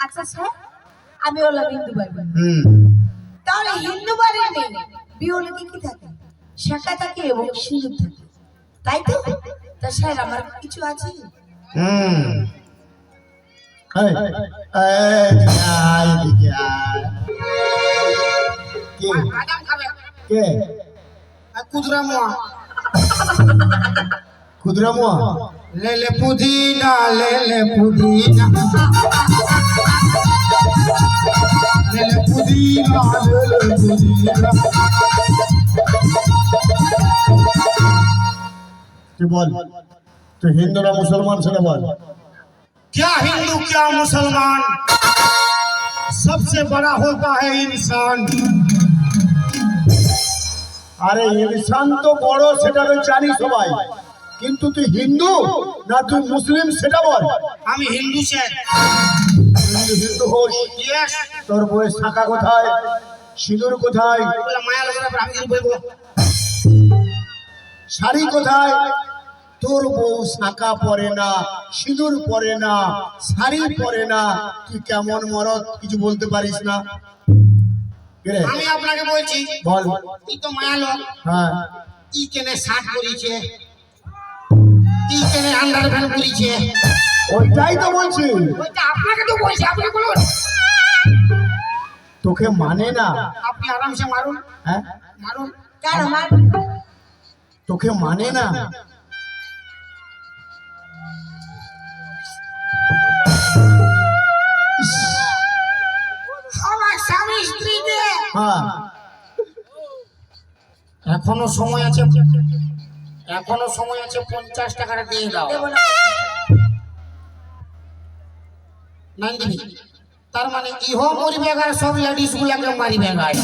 আচ্ছা স্যার আমি হলাম হিন্দু বাড়ি হুম। তাহলে হিন্দু বাড়ির মেয়ে বিয়ে হলে কি কি থাকে? শাখা থাকে এবং সিঁদুর থাকে। তাই তো? তা স্যার আমার কিছু আছে? হুম। কুদরা মোয়া ক্ষুদ্রা মোয়া লেলে পুদিনা লেলে পুদিনা। লেলে পুদিনা লেলে পুদিনা তুই বল তুই হিন্দু না মুসলমান সেটা বল क्या हिंदू क्या मुसलमान सबसे बड़ा होता है इंसान আরে ইনসান তো বড় সেটা তো জানি সবাই কিন্তু তুই হিন্দু না তুই মুসলিম সেটা বল। আমি হিন্দু স্যার। হিন্দু হোস। তোর বইয়ের শাখা কোথায়? সিঁদুর কোথায়? শাড়ি কোথায়? তোর বউ শাখা পরে না সিঁদুর পরে না শাড়ি পরে না। তুই কেমন মরদ কিছু বলতে পারিস না। আমি আপনাকে বলছি বল। তুই তো মায়ালক হ্যাঁ। কি কেনে শার্ট পরিছে ওইটাই তো বলছি। ওইটা আপনাকে তো বলছি আপনি বলুন। তোকে মানে না। আপনি আরামসে মারুন। হ্যাঁ? মারুন। কেন আমার তোকে মানে না। হ্যাঁ। এখনও সময় আছে। এখনও সময় আছে পঞ্চাশ টাকাটা দিয়ে দাও। তার মানে ইহো মরিবে গায় সব লেডিস গুলাকে মারিবে গায়।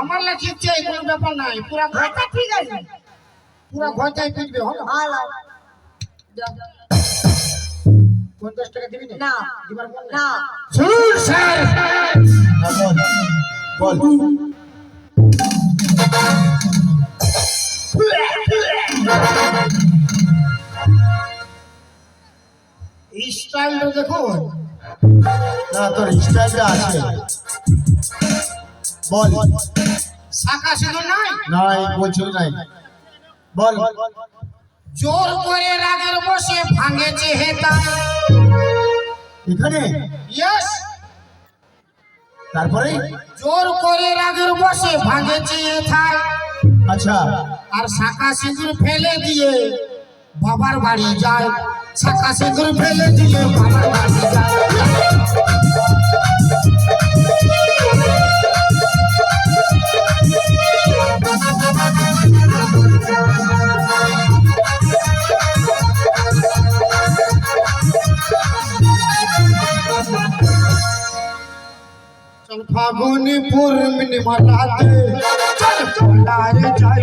আমার লাগে চাই কোনো ব্যাপার নাই পুরা ঘর আচ্ছা ঠিক আছে। পুরা ঘরটাই পিটবে হলো? ভালো পঞ্চাশ টাকা দিবি না? দিবার না। শুনুন স্যার। হ্যাঁ, বল বল। স্টাইলটা দেখুন। না তোর স্টাইলটা আছে। বল। শাখা শুধু নাই? নাই বলছিল নাই? বল। জোর করে রাগের বসে ভাঙেছে হেতা। এখানে? ইয়েস তারপরে? জোর করে রাগের বসে ভাঙে চেয়ে থাক। আচ্ছা। আর শাখা সিঁদুর ফেলে দিয়ে বাবার বাড়ি যায়। শাখা সিঁদুর ফেলে দিয়ে বাবার বাড়ি যায়। চল ফাগুনি পূর্ণিমা রাতে চল চলারে যাই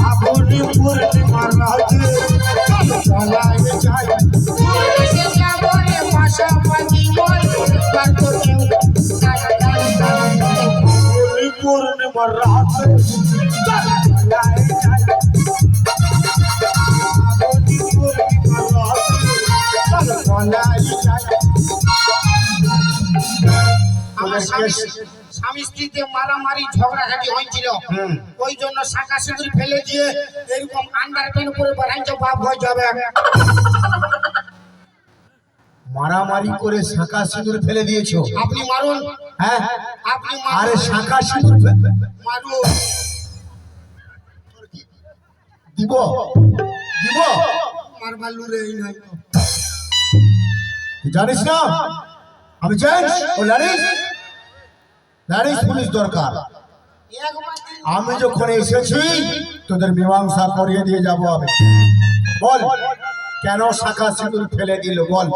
ফাগুনি পূর্ণিমা রাতে চল চলারে যাই এসে যাব রে পাশাপাশি বল কার তো কেউ ফাগুনি স্বামী স্ত্রীতে মারামারি ঝগড়াঝাটি হয়েছিল। ওই জন্য শাখা সিঁদুর ফেলে দিয়ে এরকম আন্ডার প্যান্ট পরে বেড়াইছে বাপ হয়ে যাবে। মারামারি করে শাঁখা সিঁদুর ফেলে দিয়েছ? আপনি মারুন। হ্যাঁ। আপনি আরে শাঁখা সিঁদুর মারুন। দিব। দিব। মারবার লুরে এই নাই। জানিস না? আমি জানিস? ও জানিস? জানিস পুলিশ দরকার। আমি যখন এসেছি তোদের মীমাংসা করিয়ে দিয়ে যাব আমি। বল কেন শাখা সিঁদুর ফেলে দিল? বল।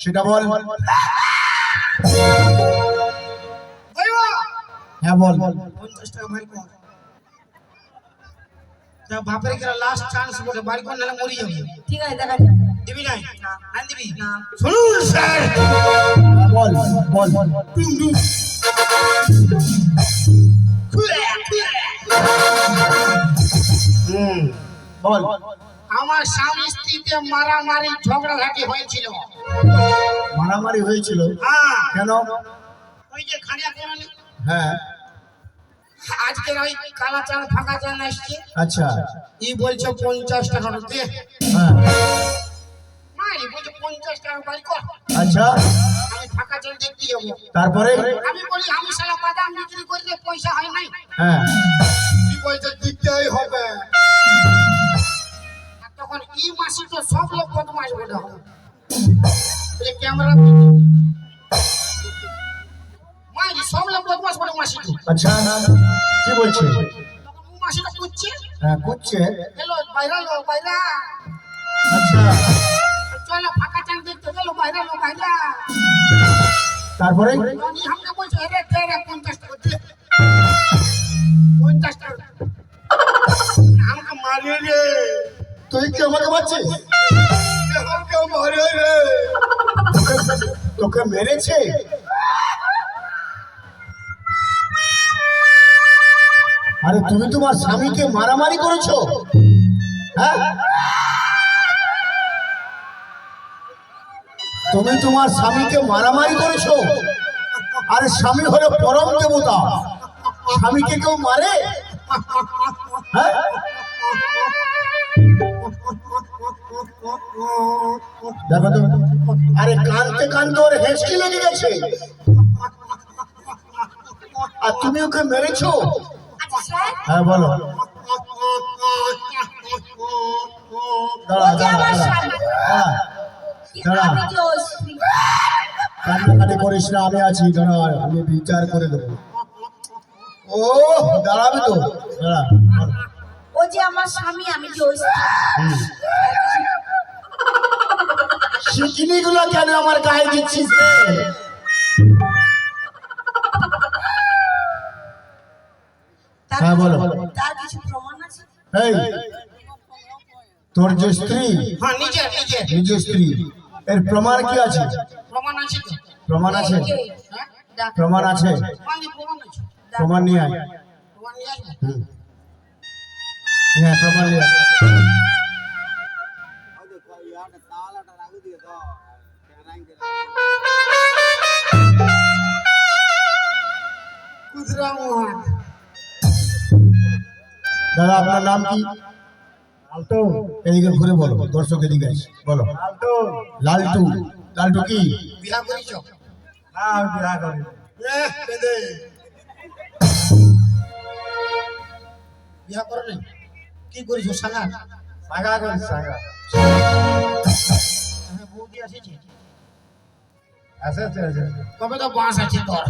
সেটা বল। হ্যাঁ বল। পঞ্চাশ টাকা তা বাপের কিরা লাস্ট চান্স বলে বাড়ি কর নাহলে মরি যাবে। ঠিক আছে দেখা যাক। দিবি না। না দিবি শুনুন স্যার বল বল হুম বল আমার স্বামী স্ত্রীতে মারামারি ঝগড়াঝাটি হয়েছিল। মারামারি হয়েছিল? হ্যাঁ। কেন? ওই যে খানিয়া হ্যাঁ। আজকের ওই কালা চাল ফাঁকা চাল আসছে আচ্ছা। ই বলছে পঞ্চাশ টাকা দে হ্যাঁ। বলছে পঞ্চাশ টাকা বাড়ি কর। আচ্ছা। আমি ফাঁকা চাল দেখতে যাব। তারপরে? আমি বলি আমি সালা বাদাম বিক্রি করলে পয়সা হয় নাই? হ্যাঁ। কি পয়সা দিতেই হবে? তখন ই মাসি তো সব লোক বদমাস বলে হবে। ক্যামেরা মাই সব লোক বদমাস বলে মাসি আচ্ছা। কি বলছে? মাসিটা খুঁজছে। হ্যাঁ কুচ্ছে হ্যালো বাইরা লো বাইরা আচ্ছা। চলো ফাঁকা চাল দেখতে গেলো বাইরা লো বাইরা তারপরে? ই আমাকে বলছে তেরে পঞ্চাশ টাকা দে। পঞ্চাশ টাকা। আমাকে মারিয়ে রে। তুই কি আমাকে পাচ্ছিস আমাকে মারিয়ে রে। তোকে মেরেছে? আরে তুমি তোমার স্বামীকে মারামারি করেছ? হ্যাঁ? তুমি তোমার স্বামীকে মারামারি করেছ? আরে স্বামী হলো পরম দেবতা। স্বামীকে কেউ মারে? হ্যাঁ? দেখো তো। আরে কানতে কানতে ওর হেসকি লেগে গেছে। আর তুমি ওকে মেরেছো? আচ্ছা হ্যাঁ বলো। দাঁড়া দাঁড়া আমার দাঁড়া স্বামী। হ্যাঁ দাঁড়া। কান্নাকাটি করিস না আমি আছি দাঁড়া আমি বিচার করে দেবো ও দাঁড়াবে তো দাঁড়া ও যে আমার স্বামী আমি যে হুম। শিকলিগুলো কেন আমার গায়ে দিচ্ছিস রে? হ্যাঁ, বলো। তার কিছু প্রমাণ আছে এই তোর যে স্ত্রী হ্যাঁ নিজে নিজে নিজের স্ত্রী এর প্রমাণ কি আছে? প্রমাণ আছে প্রমাণ আছে? হ্যাঁ। প্রমাণ আছে? প্রমাণ নিয়ে আয়। হ্যাঁ প্রমাণ নিয়ে দাদা আপনার নাম কি? লালটু এদিকে ঘুরে বলো দর্শক এদিকে বলো। লালটু লালটু লালটু কি? বিয়া করিছ না আমি বিয়া করি। এ পেদে। বিয়া করো নাই কি করিছ সাঙ্গা? সাগা করি সাগা হ্যাঁ বৌদি আসেছে? আছে আছে আছে তো বাঁশ আছে তোর।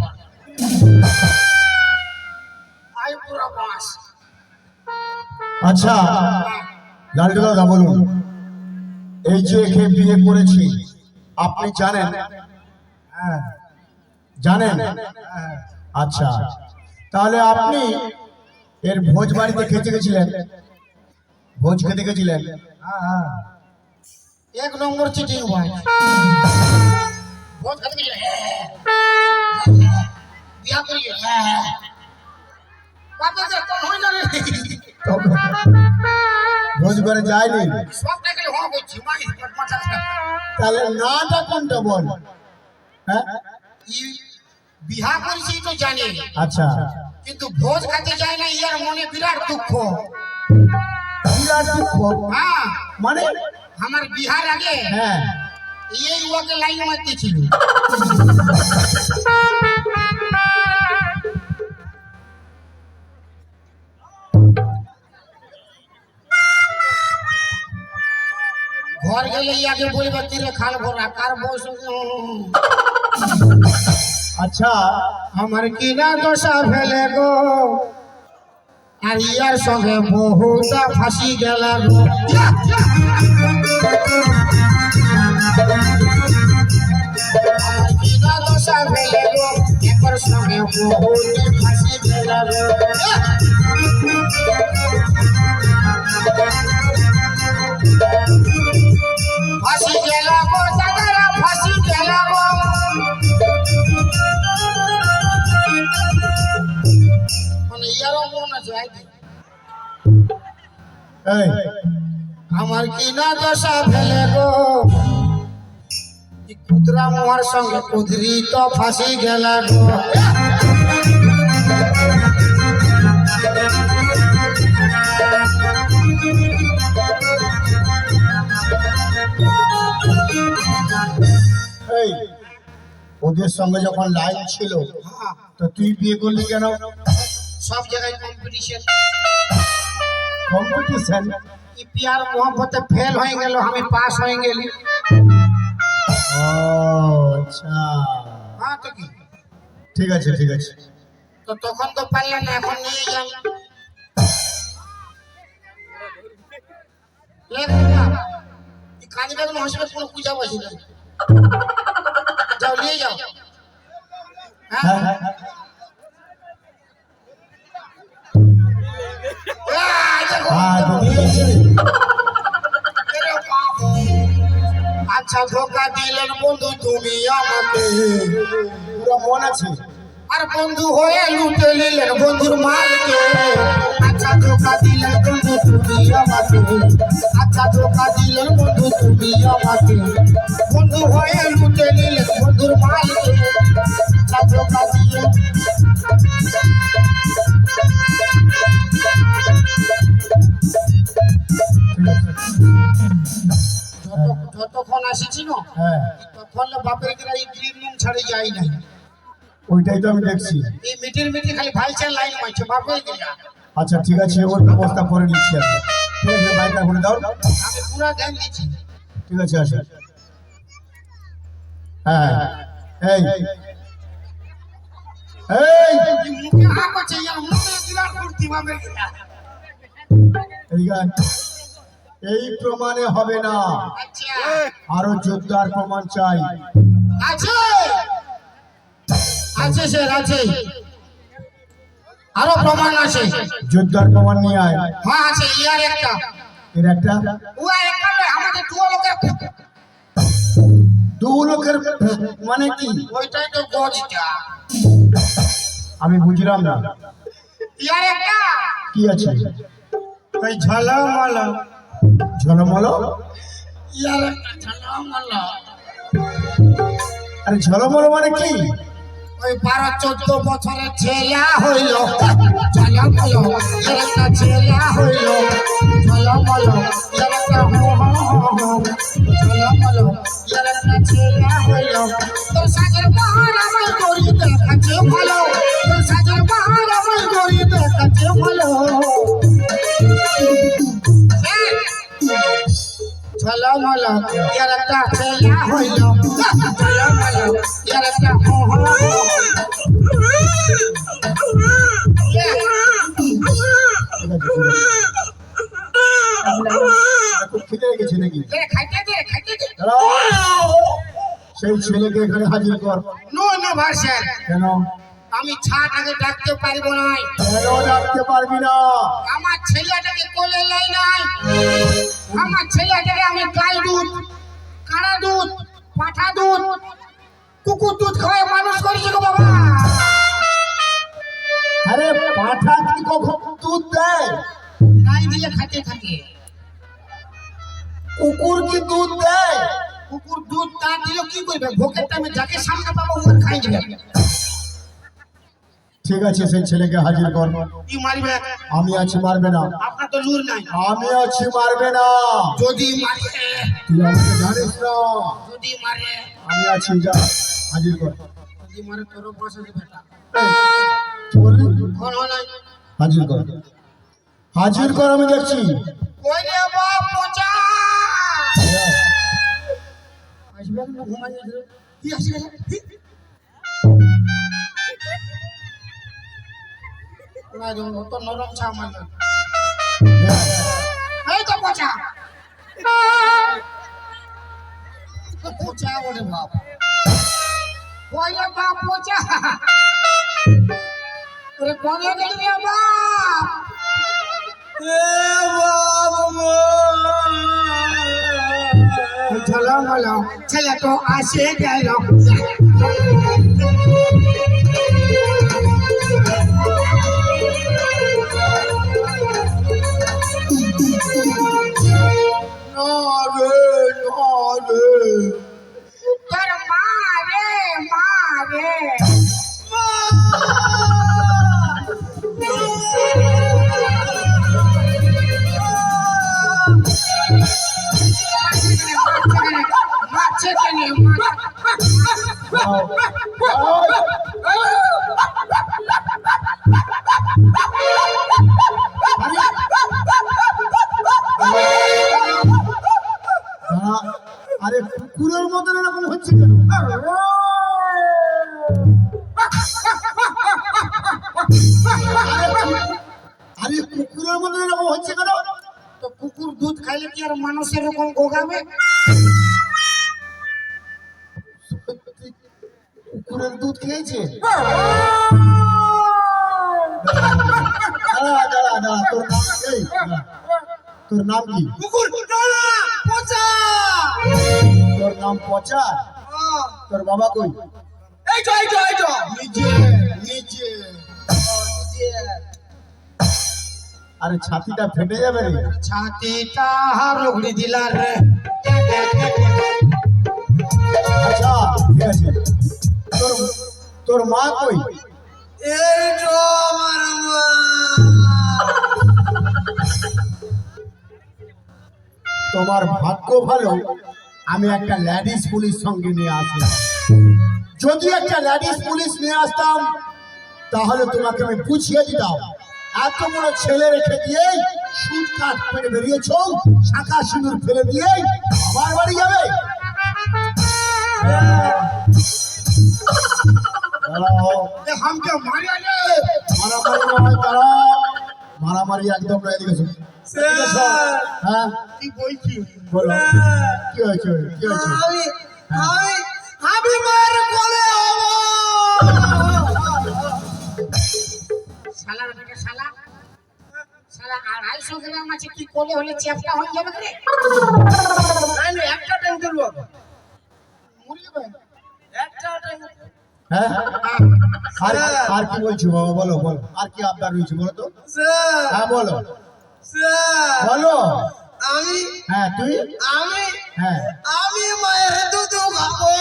আই পুরো বাঁশ। আচ্ছা। লালটু বলুন। এই যে একে বিয়ে করেছি, আপনি জানেন? হ্যাঁ জানেন? আচ্ছা তাহলে আপনি এর ভোজ বাড়িতে খেতে গেছিলেন? ভোজ খেতে গেছিলেন? এক নম্বর চিটিং ভাই। বহুত খাতে গেছে বিয়া করি বাপে কোন হই না রে তবে ভোজ করে যায়নি। সব দেখলে হওয়া বলছি মাই মাথা তাহলে নাটা কোনটা বল? হ্যাঁ? ই বিহা করেছি তো জানি। আচ্ছা। কিন্তু ভোজ খাতে যায় না ইয়ার মনে বিরাট দুঃখ। বিরাট দুঃখ। হ্যাঁ। মানে? আমার বিহার আগে হ্যাঁ। এই ওকে লাইন মারতে ঘর গেলে ইয়াকে বলবে তীরে খাল ভরা কার বয়স আচ্ছা আমার কিনা দশা ফেলে গো। আর ইয়ার সঙ্গে বহুটা ফাঁসি গেল সঙ্গে গো দাদারা ফাঁসি গো মানে ইয়ারও মন আছে আমার কি না দশা ফেলে গো? কুতরা মোহার সঙ্গে কুদরি তো ফাঁসি গেল গো। ওদের সঙ্গে যখন লাইন ছিল হ্যাঁ, তো তুই বিয়ে করলি কেন? সব জায়গায় কম্পিটিশন কম্পিটিশন এই পিয়ার মোহব্বতে ফেল হয়ে গেল আমি পাস হয়ে গেলি। আচ্ছা। হ্যাঁ তো কি? ঠিক আছে ঠিক আছে। তো তখন তো পারলে না এখন নিয়ে যান কাজী বেগম হসপিটাল কোনো পূজা বসে নেই যাও নিয়ে যাও হ্যাঁ হ্যাঁ হ্যাঁ, হ্যাঁ। হ্যাঁ। আচ্ছা ধোকা দিলেন বন্ধু তুমি আমাকে পুরো মন আছে আর বন্ধু হয়ে লুটে নিলেন বন্ধুর মালকে আচ্ছা ধোকা দিলেন বন্ধু তুমি আমাকে বন্ধুর যতক্ষণ আসিছি না তখন বাপের গ্রিন রুম ছাড়ে যাই না ওইটাই তো আমি দেখছি এই মিটির মিটি খালি ভাইচার লাইন মারছে, বাপের আচ্ছা ঠিক আছে ওর ব্যবস্থা করে নিচ্ছি আমি। ঠিক আছে হ্যাঁ এই ইয়া প্রমাণে হবে না আচ্ছা আরও যোদ্ধার প্রমাণ চাই আছে আছে স্যার আছে আরও প্রমাণ আছে। যোদ্ধার প্রমাণ নিয়ে আয়। হ্যাঁ আছে ইয়ার একটা। এর একটা? ও একটা নয়, আমাদের দু লোকের দু লোকের মানে কি? ওইটাই তো গজটা। আমি বুঝলাম না। ইয়ার একটা? কি আছে? ওই ঝালামালা। ঝলমল? ইয়ার একটা ঝালামালা। আরে ঝলমল মানে কি? ওই বারো, চোদ্দ বছরের ছেলা হইল। ঝলমল একটা ছেলা হইল। ঝলমল এর একটা ঝলমল এর একটা ছেলা হইল। তোর সাগর বাহার করি দেখাচ্ছে ভালো। খিদে গেছে নাকি দে, খাইতে দে, খাইতে দে। দাঁড়াও। সেই ছেলেকে এখানে হাজির কর নো, নো, ভাই স্যার। কেন আমি ছাটাকে ডাকতে পারব না কেন ডাকতে পারবি না। আমার ছেলেটাকে কোলে লাই নাই। আমার ছেলেটাকে আমি গাই দুধ কানা দুধ পাঠা দুধ কুকুর দুধ খাওয়াই মানুষ করেছি গো বাবা। আরে পাঠা কি কখন দুধ দেয়? নাই দিলে খাইতে থাকে। কুকুর কি দুধ দেয়? কুকুর দুধ তা দিল কি করবে? ভোকের টাইমে যাকে সামনে পাবো ওর খাই যাবে ঠিক আছে সেই ছেলেকে হাজির কর। কি মারবে আমি আছি মারবে না। আপনার তো লুর নাই। আমি আছি মারবে না। যদি মারে। তুই আমাকে জানিস না। যদি মারে। আমি আছি যা হাজির কর। যদি মারে তোর বসে বেটা। কি কোন নাই। হাজির কর। হাজির কর আমি দেখছি। কই বাপ পচা আসবে না ঘুমাই কি আসবে? না রে তো নরম ছা মানে এই তো পচা পচা ওরে বাপ কই রে বাপ পচা রে কোনে গেলি রে বাপ ঝলমল เจนี่มา তোর নাম কি? কুকুর। পচা। তোর নাম পচা? তোর বাবা কই? এই তো এই তো এই তো। নিচে নিচে আরে ছাতিটা ফেটে যাবে রে। ছাতিটা রুগড়ি দিলা রে। আচ্ছা ঠিক আছে। তোর তোর মা কই? এই তো আমার মা। তোমার ভাগ্য ভালো আমি একটা ল্যাডিস পুলিশ সঙ্গে নিয়ে আসলাম। যদি একটা ল্যাডিস পুলিশ নিয়ে আসতাম তাহলে তোমাকে আমি বুঝিয়ে দিতাম। এত বড় ছেলে রেখে দিয়ে সুদ কাঠ করে বেরিয়েছ শাখা সিঁদুর ফেলে দিয়ে আমার বাড়ি যাবে? হ্যাঁ। মারামারি একদম হ্যাঁ। কি বলছি বলো। কি হয়েছে? কি হয়েছে? আমি আমি আমি মার কোলে শালা বেটা শালা। শালা আড়াইশো গ্রাম আছে কি কোলে হলে চ্যাপটা হয়ে যাবে রে? নাই একটা টাইম করব একটা টাইম হ্যাঁ আর আর কি বলছো বাবা বলো বলো। আর কি আবদার রয়েছে বলো তো? হ্যাঁ বলো। বলো। আমি হ্যাঁ তুই আমি হ্যাঁ আমি মায়ের দুধ খাব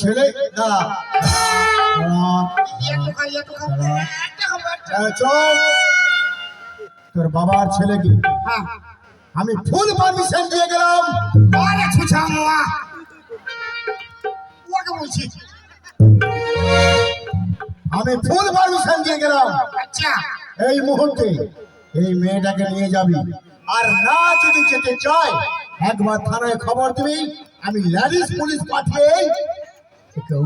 ছেলে দাঁড়া চল। তোর বাবার ছেলেকে হ্যাঁ। আমি ফুল পারমিশন দিয়ে গেলাম। আরে ছুছা মোয়া। ওকে বলছি। আমি ফুল পারমিশন দিয়ে গেলাম। আচ্ছা। এই মুহূর্তে এই মেয়েটাকে নিয়ে যাবি। আর না যদি যেতে চায় একবার থানায় খবর দিবি। আমি ল্যাডিস পুলিশ পাঠিয়ে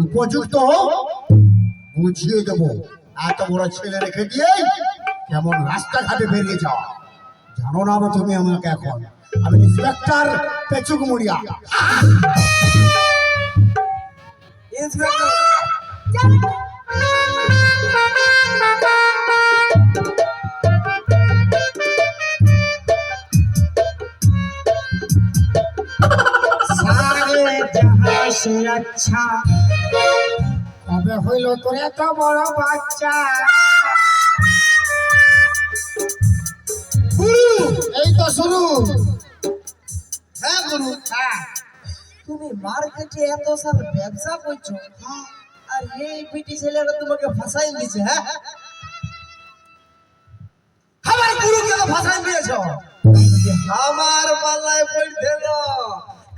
উপযুক্ত বুঝিয়ে দেব। এত বড় ছেলে রেখে দিয়ে কেমন রাস্তাঘাটে বেরিয়ে যাও জানো না আমার তুমি আমাকে এখন। আমি ইন্সপেক্টর পেচুক মুড়িয়া সারে সে আচ্ছা কবে হইল তোর এত বড় বাচ্চা? এই তো শুরু। হ্যাঁ গুরু তুমি মার্কেটে এত সাল ব্যবসা করছ আর এই বিটি ছেলেরা তোমাকে ফাঁসাই দিছে হ্যাঁ? আমার গুরুকে তো ফাঁসাই দিয়েছ। আমার পাল্লায় পড়তে না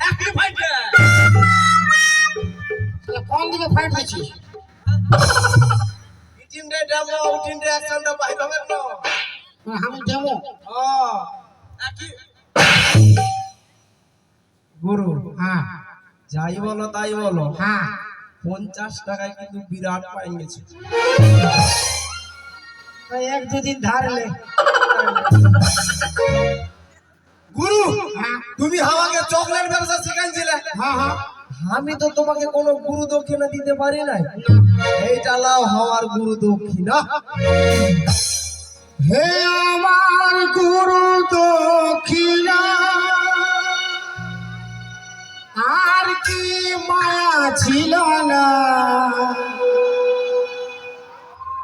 একই ফাইটে তাহলে কোন দিকে ফাইট হয়েছি? ইটিন রে ডামো উটিন রে অ্যাকশনটা বাইর হবে না আমি দেবো হ্যাঁ গুরু হ্যাঁ। যাই বলো তাই বলো। হ্যাঁ। পঞ্চাশ টাকায় কিন্তু বিরাট পাই গেছে। এক দুদিন ধারলে গুরু হ্যাঁ। তুমি আমাকে চকলেট ব্যবসা শিখাইছিলে। হ্যাঁ হ্যাঁ। আমি তো তোমাকে কোনো গুরু দক্ষিণা দিতে পারি নাই। এইটা লাও হওয়ার গুরু দক্ষিণা। হে আমার গুরু দক্ষিণা, আর কি মায়া ছিল না?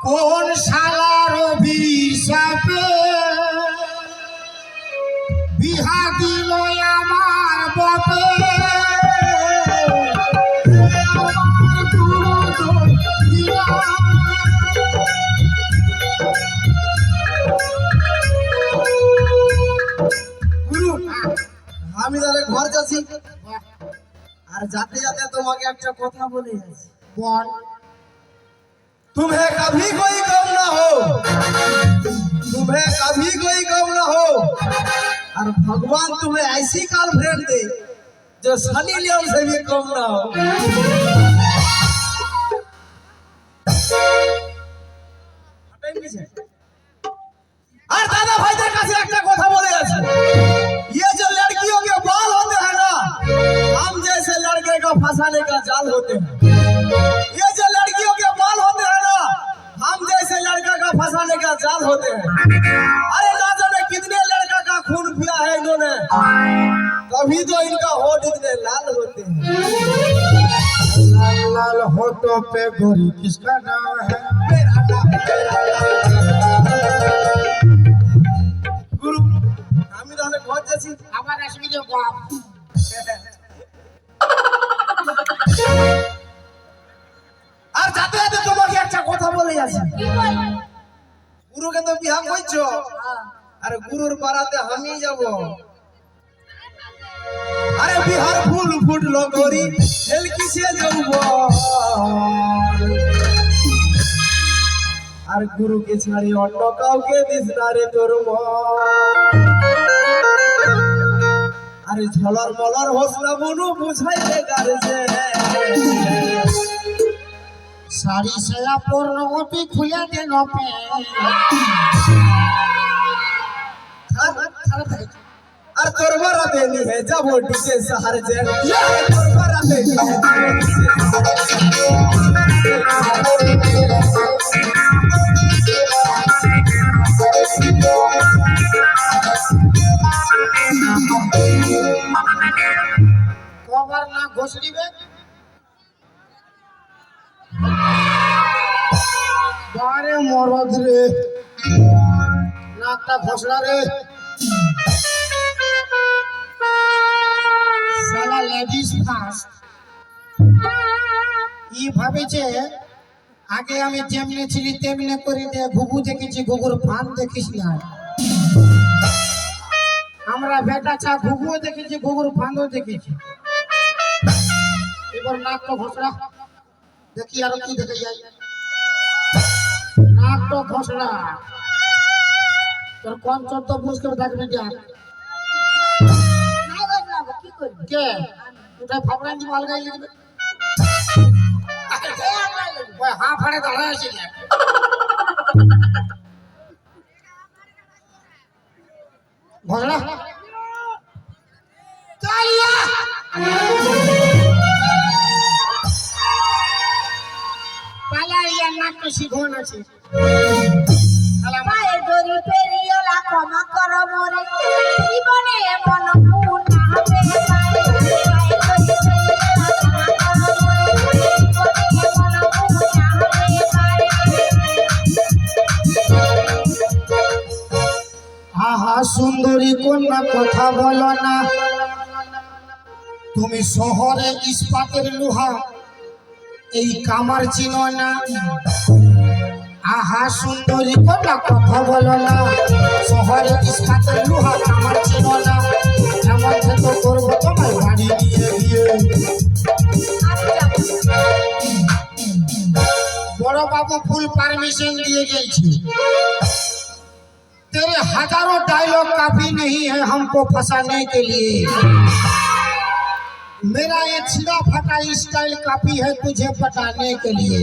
কোন শালার অভিশাপে বিহা দিল আমার বাপে আমি তাহলে ঘর যাচ্ছি আর যাতে যাতে তোমাকে একটা কথা বলে যাচ্ছি বল तुम्हें कभी कोई गम ना हो तुम्हें कभी कोई गम ना हो और भगवान तुम्हें ऐसी गर्लफ्रेंड दे जो सनी लियोन से भी कम ना हो होते हैं अरे ना जाने कितने लड़का का खून पिया है इन्होंने कभी तो इनका होठ इतने लाल होते हैं लाल लाल होठों पे गोरी किसका नाम है मेरा नाम मेरा नाम। गुरु আমি তাহলে ঘর যাচ্ছি আবার আসবি রে বাপ আর যাতে যাতে তোমাকে একটা কথা বলে যাচ্ছি কি বল গুরুকে তো বিহা করছ। আরে গুরুর পাড়াতে আমি যাব আরে বিহার ফুল ফুটলো গরি হেল কিসে যাব আর গুরুকে ছাড়ি অন্য কাউকে দিস না রে তোর। আরে ঝলর মলর হোস না বনু বুঝাই শাড়ি সায়া পূর্ণ ওটি খুলে দে নপে আর তোর বড় দেনি হে যাব ডিজে শহর যে তোর বড় হে রে। সালা লেডিস ফার্স্ট ই ভাবেছে, আগে আমি যেমনে ছিলি তেমনে করি দে, ঘুঘু দেখেছি, ঘুঘুর ফান দেখিস না। আমরা বেটা চা ঘুঘুও দেখেছি, ঘুঘুর ফানও দেখেছি। এবার নাক তো ঘষড়া দেখি আরও কি দেখে যাই। নাক তো ঘষড়া তোর কোন চোদ্দ থাকবি যা নাই বদলাব, কি? লিখব। হা ফাড়ে আছে। পালাইয়া নাক শিখন আছে পায়ে দড়ি আহা সুন্দরী কন্যা কথা বলো না। তুমি শহরে ইস্পাতের লোহা এই কামার চিনো না। আহা সুন্দরী কন্যা কথা বলো না শহরে ইস্পাতের লোহা কামার চিনো না এমন থেকে করবো তোমার বাড়ি নিয়ে গিয়ে আমি যাবো বড় বাবু ফুল परमिशन दिए गए थे तेरे हजारों डायलॉग काफी नहीं है हमको फंसाने के लिए मेरा ये छिड़ा फटा स्टाइल काफी है तुझे पटाने के लिए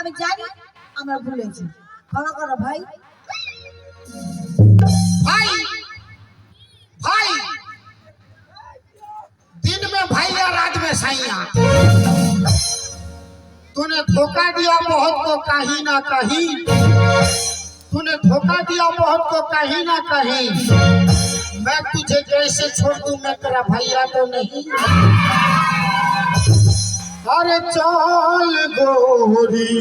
আমি জানি আমার ভুল হয়েছে ক্ষমা করো ভাই भाई भाई दिन में भैया रात में सैया तूने धोखा दिया बहुत को कहीं ना कहीं तूने धोखा दिया बहुत को कहीं ना कहीं मैं तुझे कैसे छोड़ दूं मैं तेरा भैया तो नहीं আরে চল গোরি।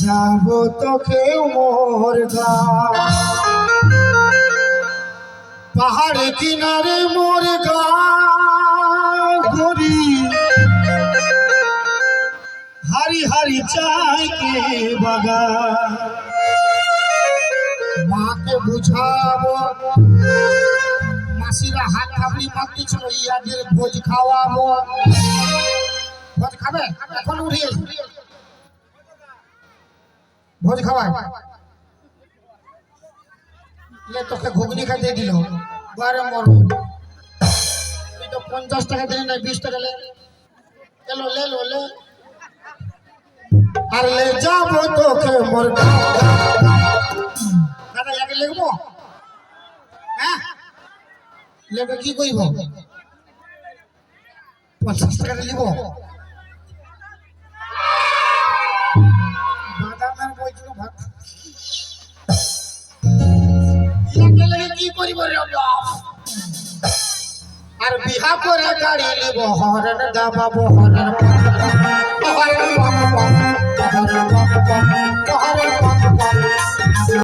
যাব তোকে মোর পাহাড়ে কিনারে মোর গোরি হারি হারি চাই কে বাগা মাকে বুঝাবো মারতে ছিল ইয়াদের ভোজ খাওয়াবো ভোজ খাবে? এখন উঠিয়ে ভোজ খাওয়ায় লে তোকে ঘুগনি খাইতে দিল। বারে মর তুই তো পঞ্চাশ টাকা দিলি না, বিশ টাকা লে এলো, লে, লো, লে। আর লে, যাব তোকে মোর দাদা ইয়াকে লিখব? লেবে কি কইব? পঞ্চাশ টাকা লিব বাদামের বইছিল ভাত। ইয়াকে লেগে কি করিব রে বাপ? আর বিহা করে গাড়ি লিব হরণ দাবাবো হরণ হরণ বাবা হরণ